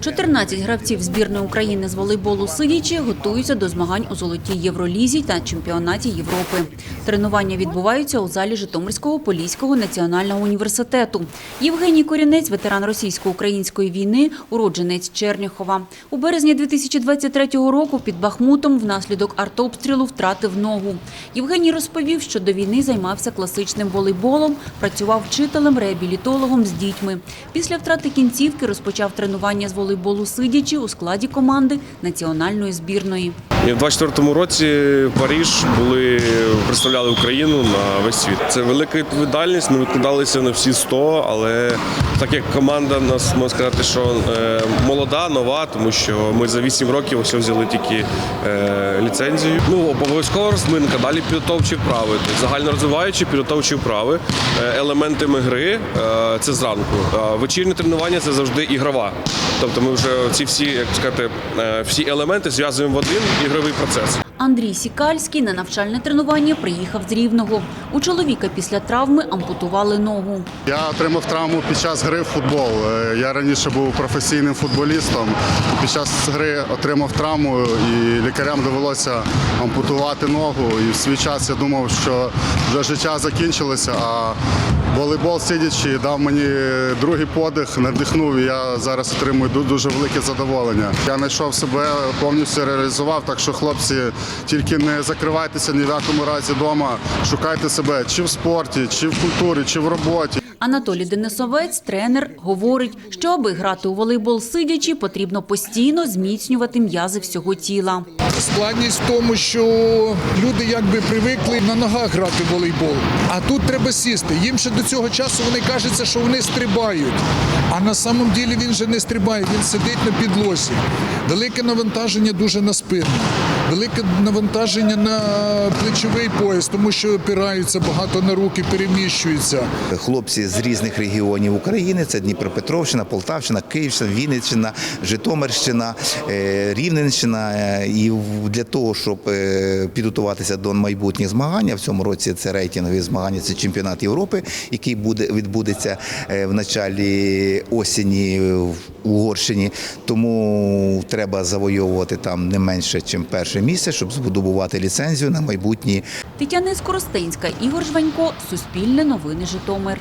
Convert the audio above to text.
14 гравців збірної України з волейболу сидячи готуються до змагань у золотій Євролізі та чемпіонаті Європи. Тренування відбуваються у залі Житомирського Поліського національного університету. Євгеній Корінець, ветеран російсько-української війни, уродженець Черняхова. У березні 2023 року під Бахмутом внаслідок артобстрілу втратив ногу. Євгеній розповів, що до війни займався класичним волейболом, працював вчителем, реабілітологом з дітьми. Після втрати кінцівки розпочав тренування з волейболу сидячи у складі команди національної збірної. І в 24-му році Париж були представляли Україну на весь світ. Це велика відповідальність. Ми викладалися на всі 100, але так як команда нас можна сказати, що е, молода, нова, тому що ми за 8 років ось взяли тільки е, ліцензію. Ну обов'язково розминка, далі підготовчі вправи, загальнорозвиваючі підготовчі вправи, е, елементами гри це зранку. Вечірнє тренування це завжди ігрова. Тобто ми вже ці всі, як сказати, е, всі елементи зв'язуємо в один ігровий процес. Андрій Сікальський на навчальне тренування приїхав з Рівного. У чоловіка після травми ампутували ногу. Я отримав травму під час гри в футбол. Е, Я раніше був професійним футболістом. Під час гри отримав травму і лікарям довелося ампутувати ногу. І в свій час я думав, що вже життя закінчилося, а волейбол сидячи дав мені другий подих, надихнув. Я зараз отримую дуже велике задоволення. Я знайшов себе, повністю реалізував. Так що, хлопці, тільки не закривайтеся ні в якому разі вдома. Шукайте себе чи в спорті, чи в культурі, чи в роботі. Анатолій Денисовець, тренер, говорить, що аби грати у волейбол сидячи, потрібно постійно зміцнювати м'язи всього тіла. Складність в тому, що люди якби привикли на ногах грати в волейбол, а тут треба сісти. Їм ще до цього часу вони кажуться, що вони стрибають. А на самом ділі він же не стрибає, він сидить на підлозі. Велике навантаження дуже на спину, велике навантаження на плечовий пояс, тому що опираються багато на руки, переміщуються. Хлопці з різних регіонів України це Дніпропетровщина, Полтавщина, Київщина, Вінниччина, Житомирщина, е, Рівненщина. Е, І для того, щоб е, підготуватися до майбутніх змагань, в цьому році це рейтингові змагання, це чемпіонат Європи, який буде відбудеться в началі осені в Угорщині. Тому треба завойовувати там не менше, ніж перше місце, щоб здобувати ліцензію на майбутні Тетяна Скоростенська, Ігор Жванько, Суспільне новини Житомир.